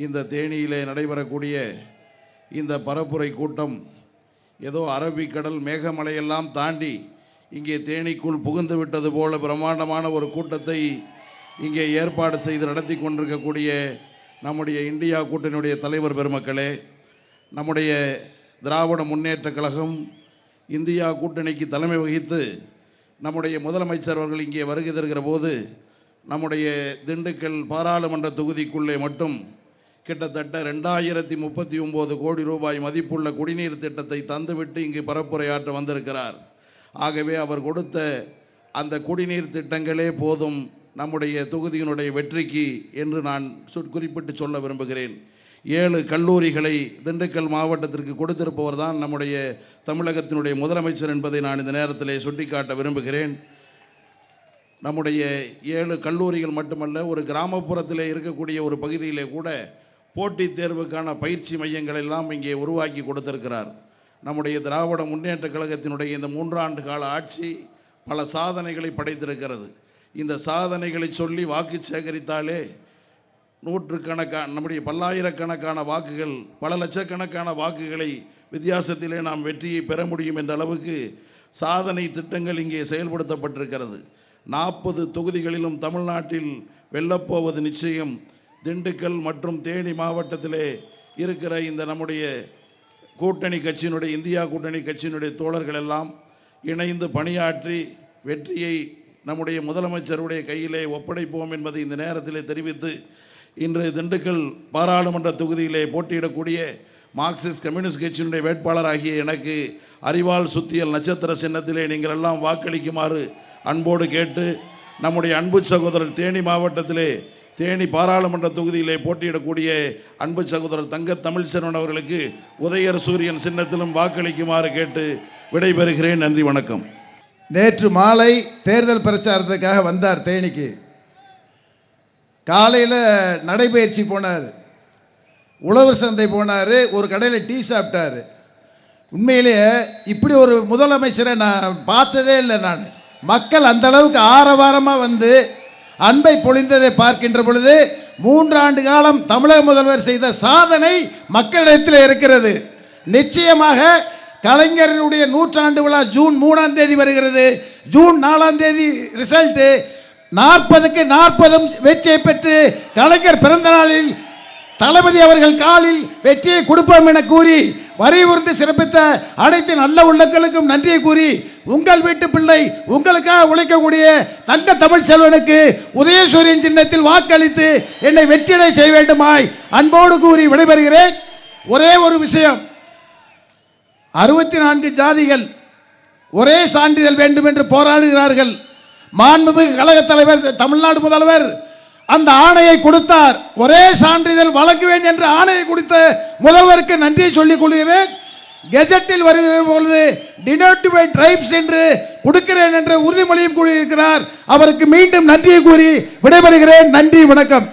இந்த தேனியிலே நடைபெறக்கூடிய இந்த பரப்புரை கூட்டம் ஏதோ அரபிக்கடல் மேகமலையெல்லாம் தாண்டி இங்கே தேனிக்குள் புகுந்து விட்டது போல பிரம்மாண்டமான ஒரு கூட்டத்தை இங்கே ஏற்பாடு செய்து நடத்தி கொண்டிருக்கக்கூடிய நம்முடைய இந்தியா கூட்டணியுடைய தலைவர் பெருமக்களே நம்முடைய திராவிட முன்னேற்ற கழகம் இந்தியா கூட்டணிக்கு தலைமை வகித்து நம்முடைய முதலமைச்சர் அவர்கள் இங்கே வருகை தருகிற போது நம்முடைய திண்டுக்கல் பாராளுமன்ற தொகுதிக்குள்ளே மட்டும் கிட்டத்தட்ட ரெண்டாயிரத்தி முப்பத்தி ஒம்பது கோடி ரூபாய் மதிப்புள்ள குடிநீர் திட்டத்தை தந்துவிட்டு இங்கு பரப்புரையாற்ற வந்திருக்கிறார். ஆகவே அவர் கொடுத்த அந்த குடிநீர் திட்டங்களே போதும் நம்முடைய தொகுதியினுடைய வெற்றிக்கு என்று நான் குறிப்பிட்டு சொல்ல விரும்புகிறேன். ஏழு கல்லூரிகளை திண்டுக்கல் மாவட்டத்திற்கு கொடுத்திருப்பவர் தான் நம்முடைய தமிழகத்தினுடைய முதலமைச்சர் என்பதை நான் இந்த நேரத்திலே சுட்டிக்காட்ட விரும்புகிறேன். நம்முடைய ஏழு கல்லூரிகள் மட்டுமல்ல ஒரு கிராமப்புறத்தில் இருக்கக்கூடிய ஒரு பகுதியிலே கூட போட்டித் தேர்வுக்கான பயிற்சி மையங்கள் எல்லாம் இங்கே உருவாக்கி கொடுத்திருக்கிறார். நம்முடைய திராவிட முன்னேற்ற கழகத்தினுடைய இந்த மூன்றாண்டு கால ஆட்சி பல சாதனைகளை படைத்திருக்கிறது. இந்த சாதனைகளை சொல்லி வாக்கு சேகரித்தாலே நூற்றுக்கணக்கான நம்முடைய பல்லாயிரக்கணக்கான வாக்குகள் பல லட்சக்கணக்கான வாக்குகளை வித்தியாசத்திலே நாம் வெற்றியை பெற முடியும் என்ற அளவுக்கு சாதனை திட்டங்கள் இங்கே செயல்படுத்தப்பட்டிருக்கிறது. நாற்பது தொகுதிகளிலும் தமிழ்நாட்டில் வெல்லப்போவது நிச்சயம். திண்டுக்கல் மற்றும் தேனி மாவட்டத்திலே இருக்கிற இந்த நம்முடைய கூட்டணி கட்சியினுடைய இந்தியா கூட்டணி கட்சியினுடைய தோழர்கள் எல்லாம் இணைந்து பணியாற்றி வெற்றியை நம்முடைய முதலமைச்சருடைய கையிலே ஒப்படைப்போம் என்பதை இந்த நேரத்திலே தெரிவித்து இன்று திண்டுக்கல் பாராளுமன்ற தொகுதியிலே போட்டியிடக்கூடிய மார்க்சிஸ்ட் கம்யூனிஸ்ட் கட்சியினுடைய வேட்பாளராகிய எனக்கு அறிவால் சுத்தியல் நட்சத்திர சின்னத்திலே நீங்கள் எல்லாம் வாக்களிக்குமாறு அன்போடு கேட்டு நம்முடைய அன்பு சகோதரர் தேனி மாவட்டத்திலே தேனி பாராளுமன்ற தொகுதியிலே போட்டியிடக்கூடிய அன்பு சகோதரர் தங்க தமிழ்செல்வன் அவர்களுக்கு உதயர் சூரியன் சின்னத்திலும் வாக்களிக்குமாறு கேட்டு விடைபெறுகிறேன். நன்றி வணக்கம். நேற்று மாலை தேர்தல் பிரச்சாரத்துக்காக வந்தார் தேனிக்கு. காலையில் நடைபயிற்சி போனார். உழவர் சந்தை போனார் ஒரு கடையில் டீ சாப்பிட்டாரு. உண்மையிலேயே இப்படி ஒரு முதலமைச்சரை நான் பார்த்ததே இல்லை நான். மக்கள் அந்த அளவுக்கு ஆரவாரமாக வந்து அன்பை பொழிந்ததை பார்க்கின்ற பொழுது மூன்றாண்டு காலம் தமிழக முதல்வர் செய்த சாதனை மக்களிடத்தில் இருக்கிறது. நிச்சயமாக கலைஞரினுடைய நூற்றாண்டு விழா ஜூன் மூணாம் தேதி வருகிறது. ஜூன் நாலாம் தேதி ரிசல்ட் நாற்பதுக்கு நாற்பதும் வெற்றியை பெற்று கலைஞர் பிறந்த நாளில் தளபதி அவர்கள் காலில் வெற்றியை கொடுப்போம் என கூறி வரியுறுத்தி சிறப்பித்த அனைத்து நல்ல உள்ளங்களுக்கும் நன்றியை கூறி உங்கள் வீட்டு பிள்ளை உங்களுக்காக உழைக்கக்கூடிய தங்க தமிழ் செல்வனுக்கு உதயசூரியன் சின்னத்தில் வாக்களித்து என்னை வெற்றியடை செய்ய வேண்டுமாய் அன்போடு கூறி விடைபெறுகிறேன். ஒரே ஒரு விஷயம். அறுபத்தி நான்கு ஜாதிகள் ஒரே சான்றிதழ் வேண்டும் என்று போராடுகிறார்கள். மாண்புமிகு கழக தலைவர் தமிழ்நாடு முதல்வர் அந்த ஆணையை கொடுத்தார். ஒரே சான்றிதழ் வழங்குவேன் என்று ஆணையை கொடுத்த முதல்வருக்கு நன்றியை சொல்லிக் கொள்கிறேன். கெஜெட்டில் வருகிற பொழுது டினோட்டிஃபைட் ட்ரைப்ஸ் என்று கொடுக்கிறேன் என்ற உறுதிமொழியும் கூறியிருக்கிறார். அவருக்கு மீண்டும் நன்றியை கூறி விடைபெறுகிறேன். நன்றி வணக்கம்.